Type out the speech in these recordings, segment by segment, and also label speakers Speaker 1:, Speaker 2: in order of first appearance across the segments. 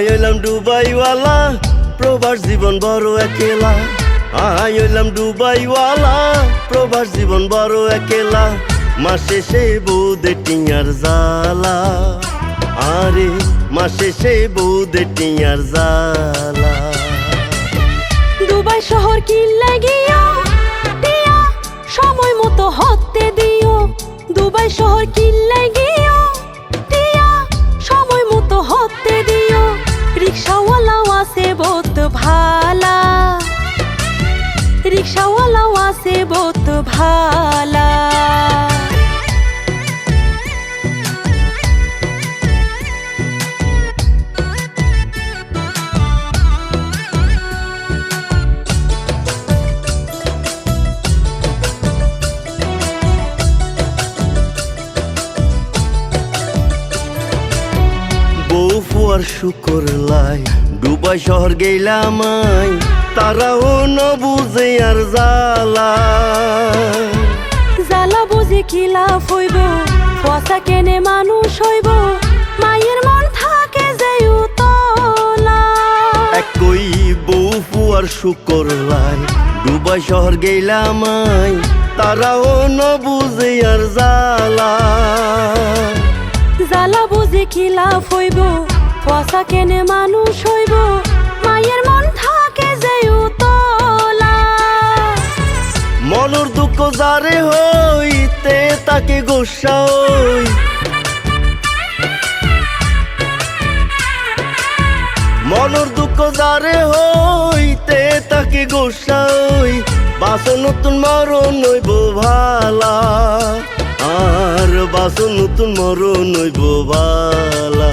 Speaker 1: ডুবাইওয়ালা, প্রবাস জীবন বড় একেলা। আই হইলাম ডুবাইওয়ালা, প্রবাস জীবন বড় একেলা। মাসে সে বৌদে টিয়ার জালা আরে, মাসে সে বৌদে টিয়ার জালা
Speaker 2: দুবাই শহর কি লাগিও টিয়া সময় মতো হতে দিও। দুবাই শহর কি লাগিও বহুত ভালা। রিক্সাওয়ালাও আছে বহুত ভালা।
Speaker 1: শুকর লাই। ডুবাই শহর গেলাম তারাও ন বুঝে আর জালা
Speaker 2: জ্বালা বুঝি কি লাভ হইব? ফসা কেনে মানুষ হইব? মায়ের মন থাকে যে উতলা।
Speaker 1: একই বউ ফুয়ার শুকর লাই ডুবাই শহর গেলাম তারাও ন বুঝে আর জালা
Speaker 2: জ্বালা বুঝি কি লাভ হইব? ফসা কেনে মানুষ হইব, মায়ের মন থাকে যে
Speaker 1: মনর দুঃখ যারে হইতে তাকে গোসা হই। মনর দুঃখ যারে হইতে তাকে গোসা হই। নতুন মরণ নইব ভালা, আর বাসন নতুন মরণ নইব ভালা।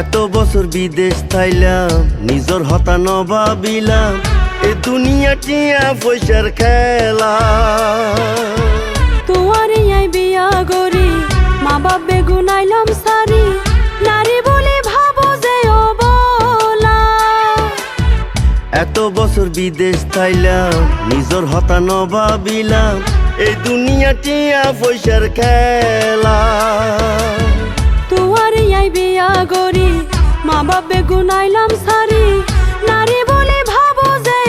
Speaker 1: এত বছর বিদেশ থাইলাম নিজর হতা নবাবিলাম এ দুনিয়া টিয়া পয়সার খেলা।
Speaker 2: তুয়ারে আই বিয়া গরি মা বাপ বেগুনাইলাম সারি নারী বলে ভাবো যে অবলা
Speaker 1: এত বছর বিদেশ থাইলাম নিজর হতা নবাবিলাম এই দুনিয়া টিয়া পয়সার খেলা।
Speaker 2: তুয়ারে আই বিয়া মা বাপ বেগুনাইলাম সারি। নারী বলে যে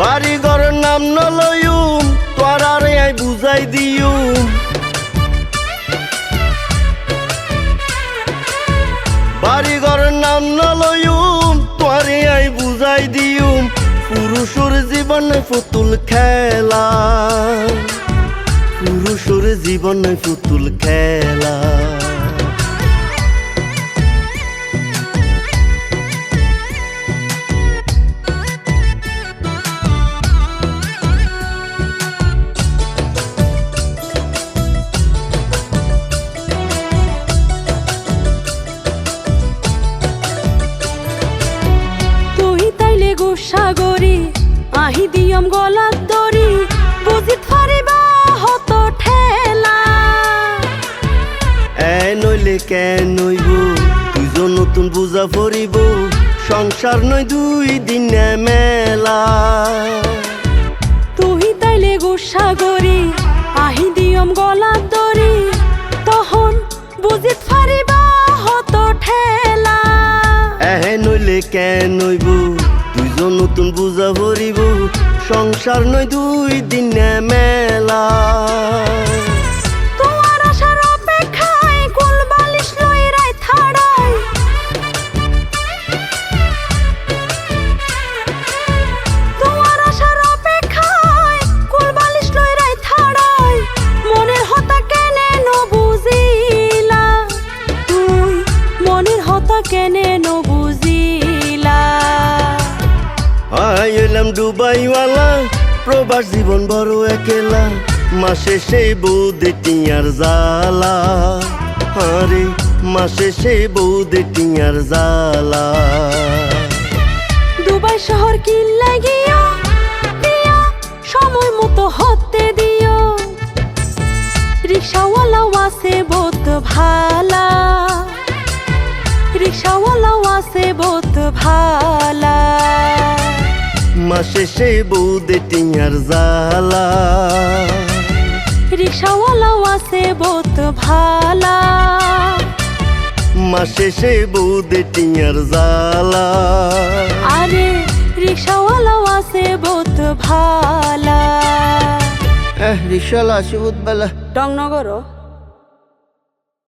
Speaker 1: বাড়ি নাম নলয়ুম তোরারে আই বুঝাই দিউম বাড়ি নাম নলয়ুম তোরে আই বুঝাই দিউম পুরুষের জীবনে পুতুল খেলা। পুরুষের জীবনে পুতুল খেলা। বুঝা পড়িব সংসার নয় দুই দিনে মেলা।
Speaker 2: তুই তাইলে গুসা গরি আহি দিয়ম গলাত দরি তখন বুঝিত পারিবা হত ঠেলা।
Speaker 1: এহে নইলে কেন নইব দুইজন নতুন বুঝা পড়িব সংসার নয় দুই দিনে মেলা। এলাম ডুবাইওয়ালা। প্রবাস জীবন বড় একেলা। মাসে সেই বৌদে টিয়ার জালা আরে, মাসে সেই বৌদে টিয়ার জালা
Speaker 2: দুবাই শহর কি লাগিও? দিয়া সময় মতো হতে দিও। রিক্সাওয়ালাও আছে বহুত ভালা। রিক্সাওয়ালাও আছে বহুত ভালা।
Speaker 1: মাসে সেই বৌদে টিয়ার জ্বালা।
Speaker 2: রিক্সাওয়ালাও আছে বহুত ভালা।
Speaker 1: মাসে সে বৌদে টিয়ার জ্বালা।
Speaker 2: আরে রিক্সাওয়ালাও আছে বহুত ভালা।
Speaker 3: হ্যাঁ রিক্সাওয়ালা আছে বুধবেলা
Speaker 2: টংনগর